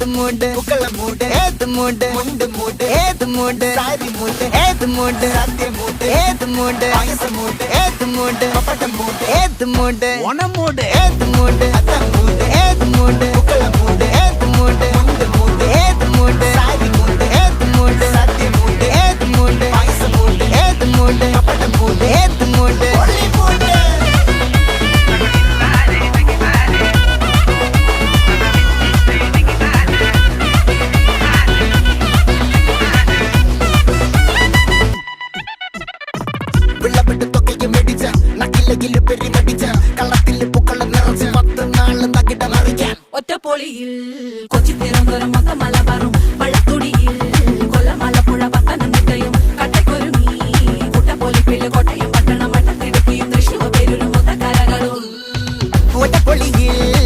ஏத்து மூண்டு புக்கல மூண்டு ஏத்து மூண்டு முண்டு மூண்டு ஏத்து மூண்டு சாரி மூண்டு ஏத்து மூண்டு சத்திய மூண்டு ஏத்து மூண்டு அயச மூண்டு ஏத்து மூண்டு பப்பட்டம் மூண்டு ஏத்து மூண்டு ஒன மூண்டு ஏத்து പഠിപ്പിച്ച കള്ളത്തിൽ പൂക്കള നിറച്ച് പത്ത് നാൾ തകിടറിയാൻ ഒറ്റപ്പൊളിയിൽ കൊച്ചി തിരുവനന്തപുരം മൊത്തം മലബാറും വള്ളത്തുടിയിൽ കൊല്ലം മലപ്പുഴ പത്തനംതിട്ടയും കട്ടക്കൊരുങ്ങി കുട്ടപ്പൊലിപ്പിൽ കോട്ടയം പട്ടണം വട്ടത്തിടുക്കിയും തൃശ്ശൂർ പേരൂരും മൊത്തക്കാരകളും ഒറ്റപ്പൊളിയിൽ